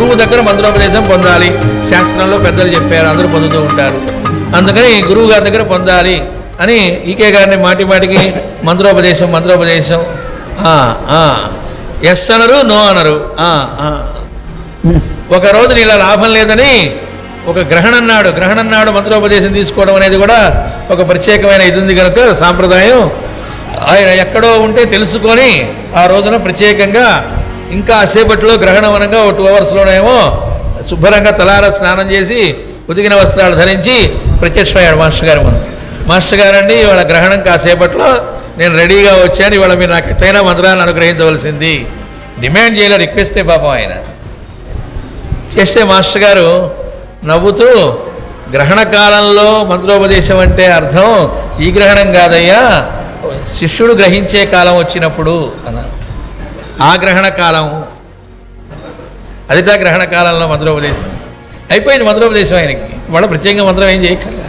గురువు దగ్గర మంత్రోపదేశం పొందాలి. శాస్త్రంలో పెద్దలు చెప్పారు అందరూ పొందుతూ ఉంటారు. అందుకని గురువు గారి దగ్గర పొందాలి అని ఈకే గారిని మాటి మాటికి మంత్రోపదేశం మంత్రోపదేశం. ఎస్ అనరు నో అనరు. ఒకరోజు ఆ. ఒక ఇలా లాభం లేదని ఒక గ్రహణం నాడు గ్రహణం నాడు మంత్రోపదేశం తీసుకోవడం అనేది కూడా ఒక ప్రత్యేకమైన ఇది ఉంది కనుక సాంప్రదాయం. ఆయన ఎక్కడో ఉంటే తెలుసుకొని ఆ రోజున ప్రత్యేకంగా ఇంకా సేపట్లో గ్రహణం అనగా ఒక టూ అవర్స్లోనేమో శుభ్రంగా తలార స్నానం చేసి ఉదిగిన వస్త్రాలు ధరించి ప్రత్యక్షమయ్యాడు మాస్టర్ గారి ముందు. మాస్టర్ గారండి ఇవాళ గ్రహణం కాసేపట్లో నేను రెడీగా వచ్చాను ఇవాళ మీరు నాకు ఎట్లయినా మంత్రాన్ని అనుగ్రహించవలసింది. డిమాండ్ చేయలే రిక్వెస్టే పాపం ఆయన. చేస్తే మాస్టర్ గారు నవ్వుతూ గ్రహణ కాలంలో మంత్రోపదేశం అంటే అర్థం ఈ గ్రహణం కాదయ్యా శిష్యుడు గ్రహించే కాలం వచ్చినప్పుడు అన్నారు. ఆ గ్రహణ కాలం. అదిటా గ్రహణ కాలంలో మంత్రోపదేశం. అయిపోయింది మంత్రోపదేశం ఆయనకి. వాళ్ళ ప్రత్యేకంగా మంత్రం ఏం చేయక్కర్లేదు